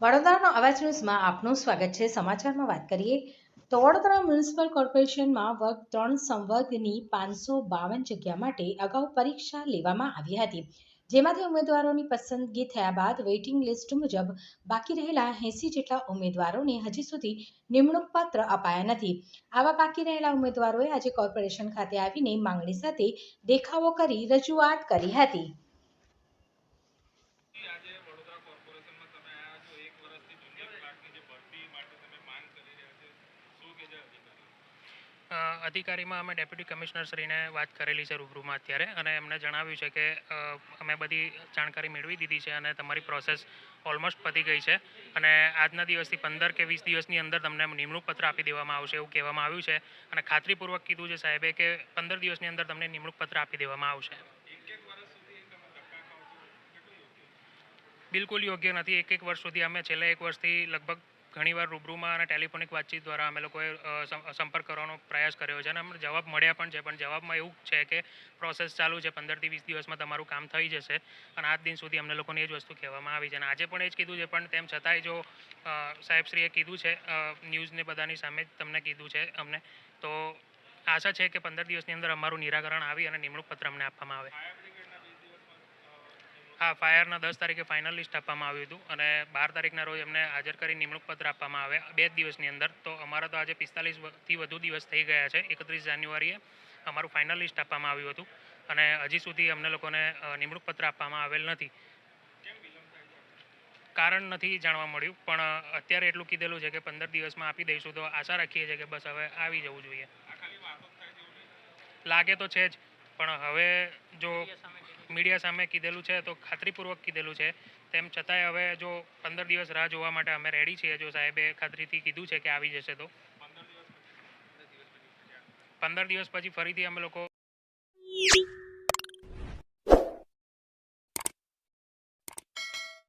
વડોદરાનો અવાજ ન્યૂઝમાં આપનું સ્વાગત છે. સમાચારમાં વાત કરીએ તો વડોદરા મ્યુનિસિપલ કોર્પોરેશનમાં વર્ગ ત્રણ સંવર્ગની પાંચસો બાવન જગ્યા માટે અગાઉ પરીક્ષા લેવામાં આવી હતી. જેમાંથી ઉમેદવારોની પસંદગી થયા બાદ વેઇટિંગ લિસ્ટ મુજબ બાકી રહેલા એંસી જેટલા ઉમેદવારોને હજી સુધી નિમણૂક પત્ર અપાયા નથી. આવા બાકી રહેલા ઉમેદવારોએ આજે કોર્પોરેશન ખાતે આવીને માંગણી સાથે દેખાવો કરી રજૂઆત કરી હતી. આજે વડોદરા કોર્પોરેશનમાં તમે અધિકારીમાં અમે ડેપ્યુટી કમિશનરશ્રીને વાત કરેલી છે રૂબરૂમાં અત્યારે અને એમણે જણાવ્યું છે કે અમે બધી જાણકારી મેળવી દીધી છે અને તમારી પ્રોસેસ ઓલમોસ્ટ પતી ગઈ છે અને આજના દિવસથી પંદર કે વીસ દિવસની અંદર તમને નિમણૂક પત્ર આપી દેવામાં આવશે એવું કહેવામાં આવ્યું છે અને ખાતરીપૂર્વક કીધું છે સાહેબે કે પંદર દિવસની અંદર તમને નિમણૂક પત્ર આપી દેવામાં આવશે એક એક વર્ષ સુધી તમે ધક્કા ખાઓ છો કેટલું યોગ્ય બિલકુલ યોગ્ય નથી. એક એક વર્ષ સુધી અમે છેલ્લા એક વર્ષથી લગભગ ઘણીવાર રૂબરૂમાં અને ટેલિફોનિક વાતચીત દ્વારા અમે લોકોએ સંપર્ક કરવાનો પ્રયાસ કર્યો છે અને અમને જવાબ મળ્યા પણ છે. પણ જવાબમાં એવું છે કે પ્રોસેસ ચાલુ છે, પંદરથી વીસ દિવસમાં તમારું કામ થઈ જશે અને આજ દિન સુધી અમને લોકોને એ જ વસ્તુ કહેવામાં આવી છે. અને આજે પણ એ જ કીધું છે, પણ તેમ છતાંય જો સાહેબશ્રીએ કીધું છે ન્યૂઝને બધાની સામે જ તમને કીધું છે અમને, તો આશા છે કે પંદર દિવસની અંદર અમારું નિરાકરણ આવી અને નિમણૂક પત્ર અમને આપવામાં આવે ફાયર બ્રિગેડના વીસ દિવસમાં હા ફાયરના દસ તારીખે ફાઇનલ લિસ્ટ આપવામાં આવ્યું હતું અને બાર તારીખના રોજ એમને હાજર કરી નિમણૂક પત્ર આપવામાં આવે બે જ દિવસની અંદર. તો અમારા તો આજે પિસ્તાલીસથી વધુ દિવસ થઈ ગયા છે. એકત્રીસ જાન્યુઆરીએ અમારું ફાઇનલ લિસ્ટ આપવામાં આવ્યું હતું અને હજી સુધી અમને લોકોને નિમણૂક પત્ર આપવામાં આવેલ નથી. કારણ નથી જાણવા મળ્યું, પણ અત્યારે એટલું કીધેલું છે કે પંદર દિવસમાં આપી દઈશું, તો આશા રાખીએ છીએ કે બસ હવે આવી જવું જોઈએ. લાગે તો છે જ, પણ હવે જો મીડિયા સામે કીધેલું છે, તો ખાતરીપૂર્વક કીધેલું છે. તેમ છતાંય હવે જો પંદર દિવસ રાહ જોવા માટે અમે રેડી છીએ, જો સાહેબે ખાતરીથી કીધું છે કે આવી જશે તો. પંદર દિવસ પછી ફરીથી અમે લોકો